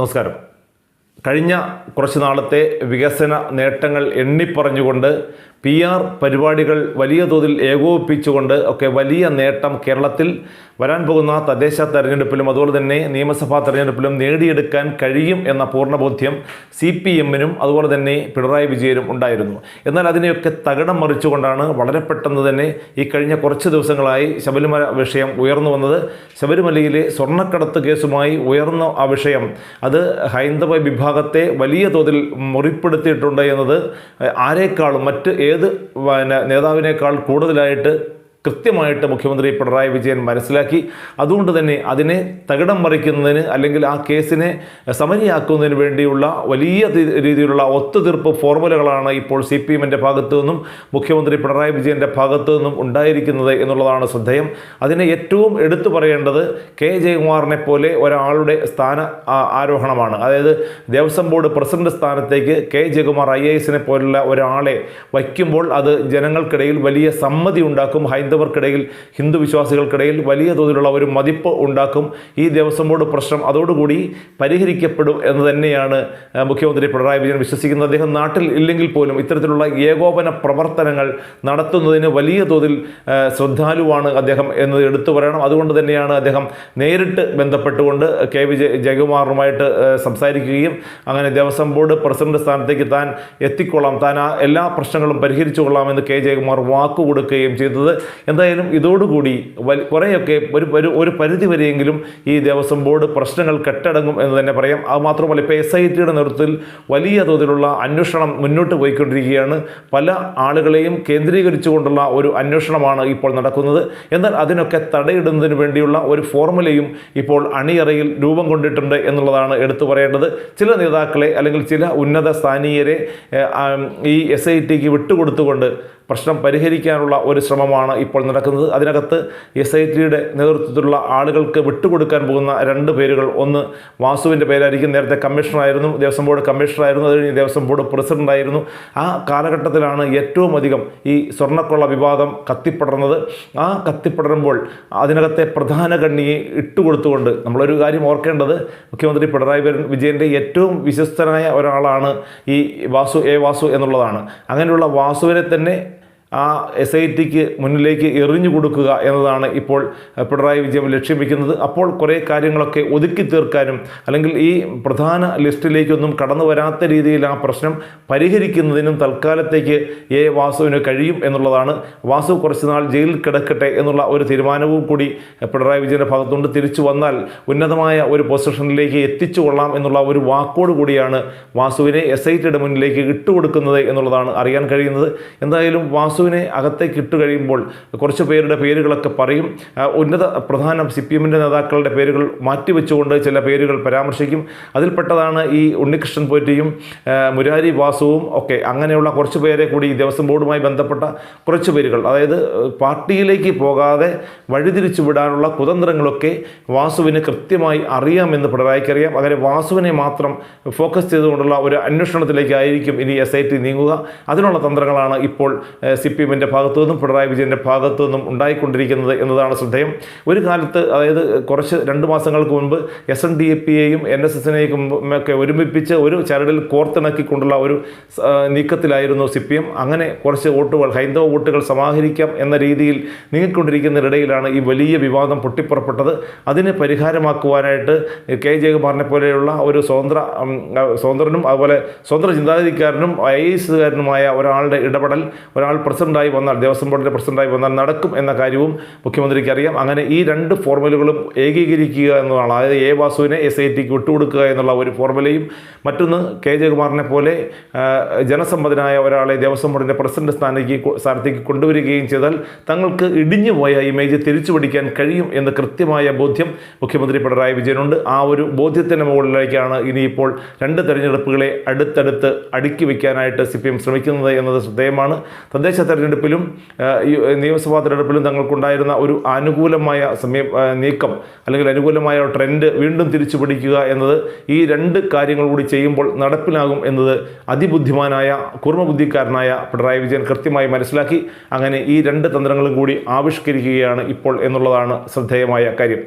നമസ്കാരം കഴിഞ്ഞ കുറച്ച് നാളത്തെ വികസന നേട്ടങ്ങൾ എണ്ണിപ്പറഞ്ഞുകൊണ്ട് പി ആർ പരിപാടികൾ വലിയ തോതിൽ ഏകോപിപ്പിച്ചുകൊണ്ട് ഒക്കെ വലിയ നേട്ടം കേരളത്തിൽ വരാൻ പോകുന്ന തദ്ദേശ തെരഞ്ഞെടുപ്പിലും അതുപോലെ തന്നെ നിയമസഭാ തെരഞ്ഞെടുപ്പിലും നേടിയെടുക്കാൻ കഴിയും എന്ന പൂർണബോധ്യം സി പി എമ്മിനും അതുപോലെ തന്നെ പിണറായി വിജയനും ഉണ്ടായിരുന്നു. എന്നാൽ അതിനെയൊക്കെ തകിടം മറിച്ചുകൊണ്ടാണ് വളരെ പെട്ടെന്ന് തന്നെ ഈ കഴിഞ്ഞ കുറച്ച് ദിവസങ്ങളായി ശബരിമല വിഷയം ഉയർന്നു വന്നത്. ശബരിമലയിലെ സ്വർണക്കടത്ത് കേസുമായി ഉയർന്ന ആ വിഷയം. അത് ഹൈന്ദവ വിഭാഗത്തെ വലിയ തോതിൽ മുറിപ്പെടുത്തിയിട്ടുണ്ട് എന്നത് ആരേക്കാളും മറ്റ് ഏത് പിന്നെ നേതാവിനേക്കാൾ കൂടുതലായിട്ട് കൃത്യമായിട്ട് മുഖ്യമന്ത്രി പിണറായി വിജയൻ മനസ്സിലാക്കി. അതുകൊണ്ട് തന്നെ അതിനെ തകിടം മറിക്കുന്നതിന് അല്ലെങ്കിൽ ആ കേസിനെ സമനിയാക്കുന്നതിന് വേണ്ടിയുള്ള വലിയ രീതിയിലുള്ള ഒത്തുതീർപ്പ് ഫോർമുലകളാണ് ഇപ്പോൾ സി പി എമ്മിന്റെ ഭാഗത്തു നിന്നും മുഖ്യമന്ത്രി പിണറായി വിജയന്റെ ഭാഗത്തു നിന്നും ഉണ്ടായിരിക്കുന്നത് എന്നുള്ളതാണ് ശ്രദ്ധേയം. അതിനെ ഏറ്റവും എടുത്തു പറയേണ്ടത് കെ ജയകുമാറിനെ പോലെ ഒരാളുടെ സ്ഥാന ആരോഹണമാണ്. അതായത് ദേവസ്വം ബോർഡ് പ്രസിഡന്റ് സ്ഥാനത്തേക്ക് കെ ജയകുമാർ ഐ എസിനെ പോലുള്ള ഒരാളെ വയ്ക്കുമ്പോൾ അത് ജനങ്ങൾക്കിടയിൽ വലിയ സമ്മതി ഉണ്ടാക്കും ഹൈന്ദവർക്കിടയിൽ ഹിന്ദു വിശ്വാസികൾക്കിടയിൽ വലിയ തോതിലുള്ള ഒരു മതിപ്പ് ഉണ്ടാക്കും. ഈ ദേവസ്വം ബോർഡ് പ്രശ്നം അതോടുകൂടി പരിഹരിക്കപ്പെടും എന്ന് തന്നെയാണ് മുഖ്യമന്ത്രി പിണറായി വിജയൻ വിശ്വസിക്കുന്നത്. അദ്ദേഹം നാട്ടിൽ ഇല്ലെങ്കിൽ പോലും ഇത്തരത്തിലുള്ള ഏകോപന പ്രവർത്തനങ്ങൾ നടത്തുന്നതിന് വലിയ തോതിൽ ശ്രദ്ധാലുവാണ് അദ്ദേഹം എന്നത് എടുത്തു പറയണം. അതുകൊണ്ട് തന്നെയാണ് അദ്ദേഹം നേരിട്ട് ബന്ധപ്പെട്ടുകൊണ്ട് കെ വി ജയ- ജയകുമാറുമായിട്ട് സംസാരിക്കുകയും അങ്ങനെ ദേവസ്വം ബോർഡ് പ്രസിഡന്റ് സ്ഥാനത്തേക്ക് താൻ എത്തിക്കൊള്ളാം. താൻ എല്ലാ പ്രശ്നങ്ങളും പരിഹരിച്ചു കൊള്ളാമെന്ന് കെ ജയകുമാർ വാക്കു കൊടുക്കുകയും ചെയ്തത്. എന്തായാലും ഇതോടുകൂടി കുറേയൊക്കെ ഒരു ഒരു ഒരു പരിധി വരെയെങ്കിലും ഈ ദേവസ്വം ബോർഡ് പ്രശ്നങ്ങൾ കെട്ടടങ്ങും എന്ന് തന്നെ പറയാം. അത് മാത്രമല്ല ഇപ്പോൾ എസ് ഐ ടിയുടെ നേതൃത്വത്തിൽ വലിയ തോതിലുള്ള അന്വേഷണം മുന്നോട്ട് പോയിക്കൊണ്ടിരിക്കുകയാണ്. പല ആളുകളെയും കേന്ദ്രീകരിച്ചുകൊണ്ടുള്ള ഒരു അന്വേഷണമാണ് ഇപ്പോൾ നടക്കുന്നത്. എന്നാൽ അതിനൊക്കെ തടയിടുന്നതിന് വേണ്ടിയുള്ള ഒരു ഫോർമുലയും ഇപ്പോൾ അണിയറയിൽ രൂപം കൊണ്ടിട്ടുണ്ട് എന്നുള്ളതാണ് എടുത്തു പറയേണ്ടത്. ചില നേതാക്കളെ അല്ലെങ്കിൽ ചില ഉന്നത സ്ഥാനീയരെ ഈ എസ് ഐ ടിക്ക് വിട്ടുകൊടുത്തുകൊണ്ട് പ്രശ്നം പരിഹരിക്കാനുള്ള ഒരു ശ്രമമാണ് ഇപ്പോൾ നടക്കുന്നത്. അതിനകത്ത് എസ് ഐ ടിയുടെ നേതൃത്വത്തിലുള്ള ആളുകൾക്ക് വിട്ടുകൊടുക്കാൻ പോകുന്ന രണ്ട് പേരുകൾ. ഒന്ന് വാസുവിന്റെ പേരായിരിക്കും. നേരത്തെ കമ്മീഷണറായിരുന്നു. ദേവസ്വം ബോർഡ് കമ്മീഷണറായിരുന്നു. അത് കഴിഞ്ഞ് ദേവസ്വം ബോർഡ് പ്രസിഡന്റായിരുന്നു ആ കാലഘട്ടത്തിലാണ് ഏറ്റവും അധികം ഈ സ്വർണക്കൊള്ള വിവാദം കത്തിപ്പടർന്നത്. ആ കത്തിപ്പടരുമ്പോൾ അതിനകത്തെ പ്രധാന കണ്ണിയെ ഇട്ടുകൊടുത്തുകൊണ്ട് നമ്മളൊരു കാര്യം ഓർക്കേണ്ടത് മുഖ്യമന്ത്രി പിണറായി വിജയൻ- വിജയന്റെ ഏറ്റവും വിശ്വസ്തനായ ഒരാളാണ് ഈ വാസു എ വാസു എന്നുള്ളതാണ്. അങ്ങനെയുള്ള വാസുവിനെ തന്നെ ആ എസ് ഐ ടിക്ക് മുന്നിലേക്ക് എറിഞ്ഞു കൊടുക്കുക എന്നതാണ് ഇപ്പോൾ പിണറായി വിജയൻ ലക്ഷ്യം വയ്ക്കുന്നത് അപ്പോൾ കുറേ കാര്യങ്ങളൊക്കെ ഒതുക്കി തീർക്കാനും അല്ലെങ്കിൽ ഈ പ്രധാന ലിസ്റ്റിലേക്കൊന്നും കടന്നു വരാത്ത രീതിയിൽ ആ പ്രശ്നം പരിഹരിക്കുന്നതിനും തൽക്കാലത്തേക്ക് എ വാസുവിന് കഴിയും എന്നുള്ളതാണ്. വാസു കുറച്ച് നാൾ ജയിലിൽ കിടക്കട്ടെ എന്നുള്ള ഒരു തീരുമാനവും കൂടി പിണറായി വിജയന്റെ ഭാഗത്തുനിന്ന് തിരിച്ചു വന്നാൽ ഉന്നതമായ ഒരു പൊസിഷനിലേക്ക് എത്തിച്ചു കൊള്ളാം എന്നുള്ള ഒരു വാക്കോട് കൂടിയാണ് വാസുവിനെ എസ് ഐ ടിയുടെ മുന്നിലേക്ക് ഇട്ടുകൊടുക്കുന്നത് എന്നുള്ളതാണ് അറിയാൻ കഴിയുന്നത്. എന്തായാലും വാസുവിനെ അകത്തേക്ക് ഇട്ട് കഴിയുമ്പോൾ കുറച്ച് പേരുടെ പേരുകളൊക്കെ പറയും. ഉന്നത പ്രധാന സി പി എമ്മിന്റെ നേതാക്കളുടെ പേരുകൾ മാറ്റിവെച്ചുകൊണ്ട് ചില പേരുകൾ പരാമർശിക്കും. അതിൽപ്പെട്ടതാണ് ഈ ഉണ്ണികൃഷ്ണൻ പോറ്റിയും മുരാരി വാസുവും ഒക്കെ. അങ്ങനെയുള്ള കുറച്ച് പേരെ കൂടി ഈ ദേവസ്വം ബോർഡുമായി ബന്ധപ്പെട്ട കുറച്ച് പേരുകൾ. അതായത് പാർട്ടിയിലേക്ക് പോകാതെ വഴിതിരിച്ചു വിടാനുള്ള കുതന്ത്രങ്ങളൊക്കെ വാസുവിന് കൃത്യമായി അറിയാമെന്ന് പിണറായിക്ക് അറിയാം. അങ്ങനെ വാസുവിനെ മാത്രം ഫോക്കസ് ചെയ്തുകൊണ്ടുള്ള ഒരു അന്വേഷണത്തിലേക്കായിരിക്കും ഇനി എസ് ഐ ടി നീങ്ങുക. അതിനുള്ള തന്ത്രങ്ങളാണ് ഇപ്പോൾ സി പി എമ്മിന്റെ ഭാഗത്തു നിന്നും പിണറായി വിജയന്റെ ഭാഗത്തു നിന്നും ഉണ്ടായിക്കൊണ്ടിരിക്കുന്നത് എന്നതാണ് ശ്രദ്ധേയം. ഒരു കാലത്ത് അതായത് കുറച്ച് രണ്ട് മാസങ്ങൾക്ക് മുൻപ് എസ് എൻ ഡി എ പിയെയും എൻ എസ് എസിനെയും ഒക്കെ ഒരുമിപ്പിച്ച് ഒരു ചരടിൽ കോർത്തിണക്കിക്കൊണ്ടുള്ള ഒരു നീക്കത്തിലായിരുന്നു സി പി എം അങ്ങനെ കുറച്ച് വോട്ടുകൾ ഹൈന്ദവ വോട്ടുകൾ സമാഹരിക്കാം എന്ന രീതിയിൽ നീങ്ങിക്കൊണ്ടിരിക്കുന്നതിനിടയിലാണ് ഈ വലിയ വിവാദം പൊട്ടിപ്പുറപ്പെട്ടത്. അതിന് പരിഹാരമാക്കുവാനായിട്ട് കെ. ജയകുമാറിനെ പോലെയുള്ള ഒരു സ്വതന്ത്ര സ്വതന്ത്രനും അതുപോലെ സ്വതന്ത്ര ചിന്താഗതിക്കാരനും ഐ എസുകാരനുമായ ഒരാളുടെ ഇടപെടൽ ഒരാൾ പ്രസിഡന്റായി വന്നാൽ ദേവസ്വം ബോർഡിന്റെ പ്രസിഡന്റായി വന്നാൽ നടക്കും എന്ന കാര്യവും മുഖ്യമന്ത്രിക്ക് അറിയാം. അങ്ങനെ ഈ രണ്ട് ഫോർമുലകളും ഏകീകരിക്കുക എന്നതാണ്. അതായത് എ വാസുവിനെ എസ് ഐ ടിക്ക് വിട്ടുകൊടുക്കുക എന്നുള്ള ഒരു ഫോർമുലയും മറ്റൊന്ന് കെ ജയകുമാറിനെ പോലെ ജനസമ്മതനായ ഒരാളെ ദേവസ്വം ബോർഡിന്റെ പ്രസിഡന്റ് സ്ഥാനത്തേക്ക് സ്ഥാനത്തേക്ക് കൊണ്ടുവരികയും ചെയ്താൽ തങ്ങൾക്ക് ഇടിഞ്ഞു പോയ ഇമേജ് തിരിച്ചു പിടിക്കാൻ കഴിയും എന്ന് കൃത്യമായ ബോധ്യം മുഖ്യമന്ത്രി പിണറായി വിജയനുണ്ട്. ആ ഒരു ബോധ്യത്തിന്റെ മുകളിലേക്കാണ് ഇനിയിപ്പോൾ രണ്ട് തെരഞ്ഞെടുപ്പുകളെ അടുത്തടുത്ത് അടുക്കി വയ്ക്കാനായിട്ട് സി പി എം ശ്രമിക്കുന്നത് എന്നത് ശ്രദ്ധേയമാണ്. തദ്ദേശ തെരഞ്ഞെടുപ്പിലും നിയമസഭാ തെരഞ്ഞെടുപ്പിലും തങ്ങൾക്കുണ്ടായിരുന്ന ഒരു അനുകൂലമായ സമയം നീക്കം അല്ലെങ്കിൽ അനുകൂലമായ ട്രെൻഡ് വീണ്ടും തിരിച്ചു പിടിക്കുക എന്നത് ഈ രണ്ട് കാര്യങ്ങൾ കൂടി ചെയ്യുമ്പോൾ നടപ്പിലാകും എന്നത് അതിബുദ്ധിമാനായ കുർമ്മബുദ്ധിക്കാരനായ പിണറായി വിജയൻ കൃത്യമായി മനസ്സിലാക്കി അങ്ങനെ ഈ രണ്ട് തന്ത്രങ്ങളും കൂടി ആവിഷ്കരിക്കുകയാണ് ഇപ്പോൾ എന്നുള്ളതാണ് ശ്രദ്ധേയമായ കാര്യം.